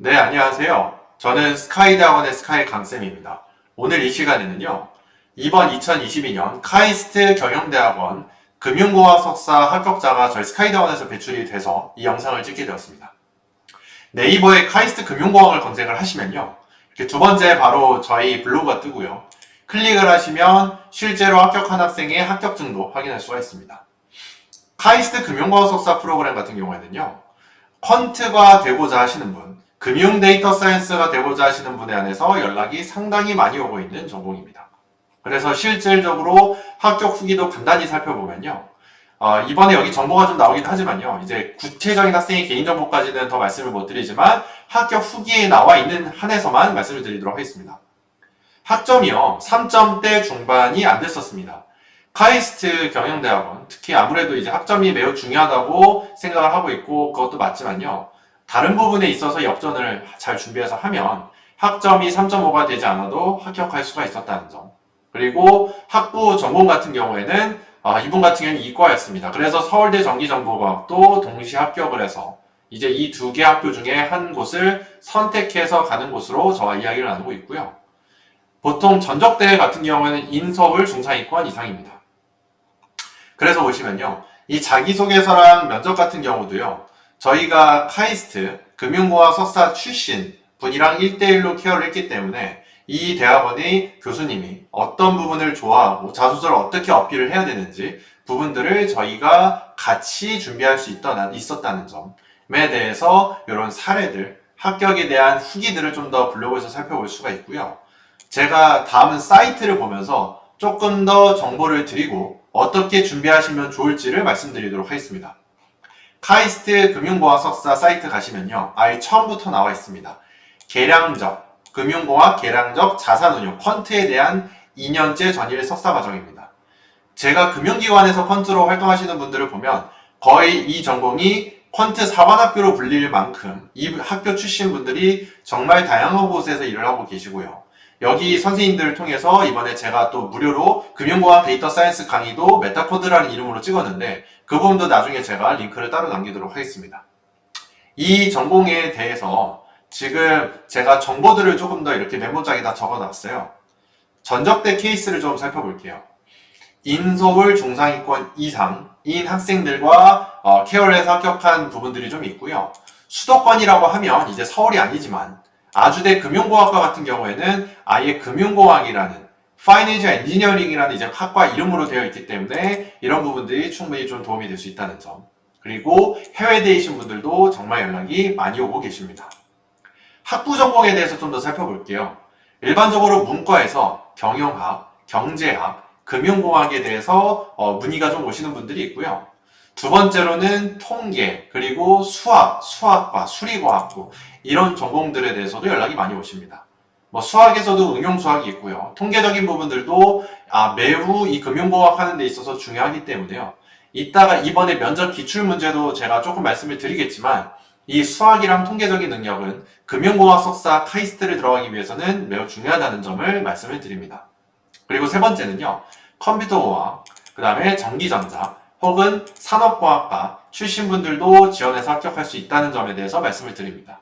네, 안녕하세요. 저는 스카이 대학원의 스카이 강쌤입니다. 오늘 이 시간에는요, 이번 2022년 카이스트 경영대학원 금융공학 석사 합격자가 저희 스카이 대학원에서 배출이 돼서 이 영상을 찍게 되었습니다. 네이버에 카이스트 금융공학을 검색을 하시면요, 이렇게 두 번째 바로 저희 블로그가 뜨고요. 클릭을 하시면 실제로 합격한 학생의 합격증도 확인할 수가 있습니다. 카이스트 금융공학 석사 프로그램 같은 경우에는요, 퀀트가 되고자 하시는 분, 금융 데이터 사이언스가 되고자 하시는 분에 한해서 연락이 상당히 많이 오고 있는 전공입니다. 그래서 실질적으로 합격 후기도 간단히 살펴보면요. 어, 이번에 여기 정보가 좀 나오긴 하지만요. 이제 구체적인 학생의 개인정보까지는 더 말씀을 못 드리지만 합격 후기에 나와 있는 한에서만 말씀을 드리도록 하겠습니다. 학점이요. 3점대 중반이 안 됐었습니다. 카이스트 경영대학원, 특히 아무래도 이제 학점이 매우 중요하다고 생각을 하고 있고 그것도 맞지만요. 다른 부분에 있어서 역전을 잘 준비해서 하면 학점이 3.5가 되지 않아도 합격할 수가 있었다는 점. 그리고 학부 전공 같은 경우에는 아, 이분 같은 경우는 이과였습니다. 그래서 서울대 전기정보과학도 동시 합격을 해서 이제 이 두 개 학교 중에 한 곳을 선택해서 가는 곳으로 저와 이야기를 나누고 있고요. 보통 전적대 같은 경우에는 인서울 중상위권 이상입니다. 그래서 보시면요. 이 자기소개서랑 면접 같은 경우도요. 저희가 카이스트 금융공학 석사 출신 분이랑 1대1로 케어를 했기 때문에 이 대학원의 교수님이 어떤 부분을 좋아하고 자소서를 어떻게 어필을 해야 되는지 부분들을 저희가 같이 준비할 수 있던, 있었다는 점에 대해서 이런 사례들, 합격에 대한 후기들을 좀 더 블로그에서 살펴볼 수가 있고요. 제가 다음은 사이트를 보면서 조금 더 정보를 드리고 어떻게 준비하시면 좋을지를 말씀드리도록 하겠습니다. 카이스트 금융공학 석사 사이트 가시면요. 아예 처음부터 나와 있습니다. 계량적, 금융공학 계량적 자산운용, 퀀트에 대한 2년제 전일 석사 과정입니다. 제가 금융기관에서 퀀트로 활동하시는 분들을 보면 거의 이 전공이 퀀트 사관학교로 불릴 만큼 이 학교 출신 분들이 정말 다양한 곳에서 일을 하고 계시고요. 여기 선생님들을 통해서 이번에 제가 또 무료로 금융공학 데이터 사이언스 강의도 메타코드라는 이름으로 찍었는데 그 부분도 나중에 제가 링크를 따로 남기도록 하겠습니다. 이 전공에 대해서 지금 제가 정보들을 조금 더 이렇게 메모장에다 적어놨어요. 전적대 케이스를 좀 살펴볼게요. 인서울 중상위권 이상인 학생들과 어, 케어를 서 합격한 부분들이 좀 있고요. 수도권이라고 하면 이제 서울이 아니지만 아주대 금융공학과 같은 경우에는 아예 금융공학이라는 파이낸셜 엔지니어링이라는 이제 학과 이름으로 되어 있기 때문에 이런 부분들이 충분히 좀 도움이 될 수 있다는 점. 그리고 해외대에 계신 분들도 정말 연락이 많이 오고 계십니다. 학부 전공에 대해서 좀 더 살펴볼게요. 일반적으로 문과에서 경영학, 경제학, 금융공학에 대해서 어, 문의가 좀 오시는 분들이 있고요. 두 번째로는 통계, 그리고 수학, 수학과, 수리과학부 이런 전공들에 대해서도 연락이 많이 오십니다. 뭐 수학에서도 응용 수학이 있고요. 통계적인 부분들도 아, 매우 이 금융공학 하는 데 있어서 중요하기 때문에요. 이따가 이번에 면접 기출 문제도 제가 조금 말씀을 드리겠지만 이 수학이랑 통계적인 능력은 금융공학 석사 카이스트를 들어가기 위해서는 매우 중요하다는 점을 말씀을 드립니다. 그리고 세 번째는요. 컴퓨터공학, 그 다음에 전기전자, 혹은 산업공학과 출신 분들도 지원해서 합격할 수 있다는 점에 대해서 말씀을 드립니다.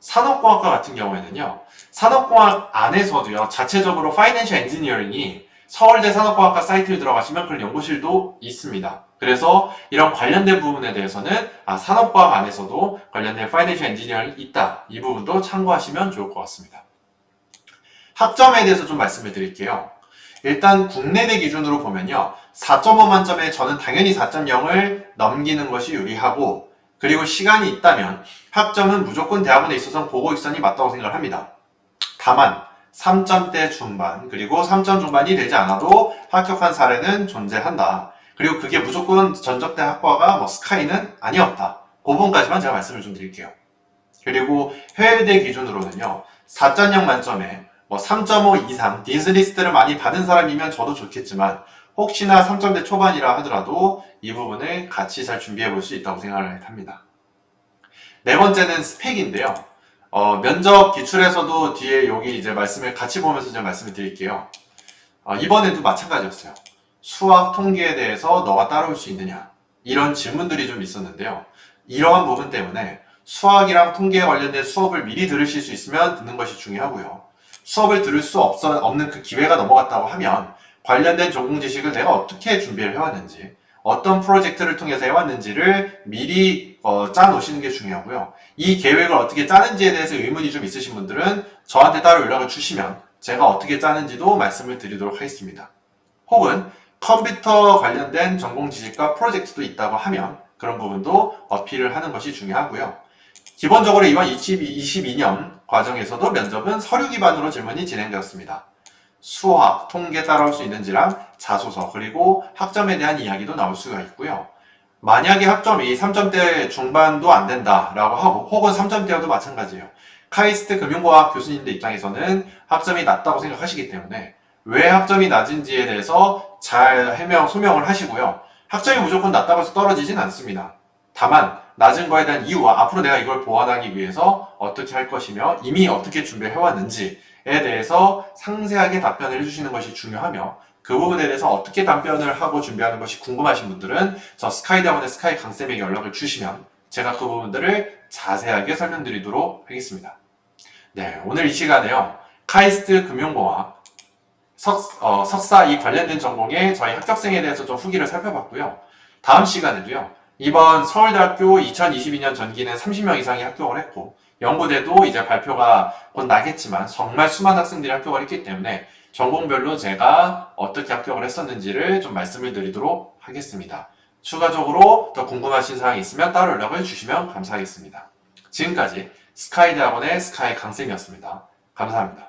산업공학과 같은 경우에는요, 산업공학 안에서도요, 자체적으로 파이낸셜 엔지니어링이 서울대 산업공학과 사이트를 들어가시면 그런 연구실도 있습니다. 그래서 이런 관련된 부분에 대해서는 아, 산업과학 안에서도 관련된 파이낸셜 엔지니어링이 있다. 이 부분도 참고하시면 좋을 것 같습니다. 학점에 대해서 좀 말씀을 드릴게요. 일단 국내대 기준으로 보면요. 4.5 만점에 저는 당연히 4.0을 넘기는 것이 유리하고 그리고 시간이 있다면 학점은 무조건 대학원에 있어서는 고고 익선이 맞다고 생각을 합니다. 다만 3점대 중반 그리고 3점 중반이 되지 않아도 합격한 사례는 존재한다. 그리고 그게 무조건 전적대 학과가 뭐 스카이는 아니었다. 그 부분까지만 제가 말씀을 좀 드릴게요. 그리고 해외대 기준으로는요. 4.0 만점에 뭐 3.5 이상 딘스리스트를 많이 받은 사람이면 저도 좋겠지만 혹시나 3점대 초반이라 하더라도 이 부분을 같이 잘 준비해 볼 수 있다고 생각을 합니다. 네 번째는 스펙인데요. 어, 면접 기출에서도 뒤에 여기 이제 말씀을 같이 보면서 좀 말씀을 드릴게요. 어, 이번에도 마찬가지였어요. 수학 통계에 대해서 너가 따라올 수 있느냐? 이런 질문들이 좀 있었는데요. 이러한 부분 때문에 수학이랑 통계에 관련된 수업을 미리 들으실 수 있으면 듣는 것이 중요하고요. 수업을 들을 수 없어, 없는 그 기회가 넘어갔다고 하면 관련된 전공 지식을 내가 어떻게 준비를 해왔는지, 어떤 프로젝트를 통해서 해왔는지를 미리 어, 짜놓으시는 게 중요하고요. 이 계획을 어떻게 짜는지에 대해서 의문이 좀 있으신 분들은 저한테 따로 연락을 주시면 제가 어떻게 짜는지도 말씀을 드리도록 하겠습니다. 혹은 컴퓨터 관련된 전공 지식과 프로젝트도 있다고 하면 그런 부분도 어필을 하는 것이 중요하고요. 기본적으로 이번 2022년 과정에서도 면접은 서류 기반으로 질문이 진행되었습니다. 수학, 통계 따라올 수 있는지랑 자소서, 그리고 학점에 대한 이야기도 나올 수가 있고요. 만약에 학점이 3점대 중반도 안 된다라고 하고, 혹은 3점대여도 마찬가지예요. 카이스트 금융과학 교수님들 입장에서는 학점이 낮다고 생각하시기 때문에 왜 학점이 낮은지에 대해서 잘 해명, 소명을 하시고요. 학점이 무조건 낮다고 해서 떨어지진 않습니다. 다만 낮은 거에 대한 이유와 앞으로 내가 이걸 보완하기 위해서 어떻게 할 것이며 이미 어떻게 준비해 왔는지에 대해서 상세하게 답변을 해주시는 것이 중요하며 그 부분에 대해서 어떻게 답변을 하고 준비하는 것이 궁금하신 분들은 저 스카이다운의 스카이 강쌤에게 연락을 주시면 제가 그 부분들을 자세하게 설명드리도록 하겠습니다. 네, 오늘 이 시간에요. 카이스트 금융공학 석, 어, 석사 이 관련된 전공의 저희 합격생에 대해서 좀 후기를 살펴봤고요. 다음 시간에도요. 이번 서울대학교 2022년 전기는 30명 이상이 합격을 했고 연구대도 이제 발표가 곧 나겠지만 정말 수많은 학생들이 합격을 했기 때문에 전공별로 제가 어떻게 합격을 했었는지를 좀 말씀을 드리도록 하겠습니다. 추가적으로 더 궁금하신 사항이 있으면 따로 연락을 주시면 감사하겠습니다. 지금까지 스카이 대학원의 스카이 강쌤이었습니다. 감사합니다.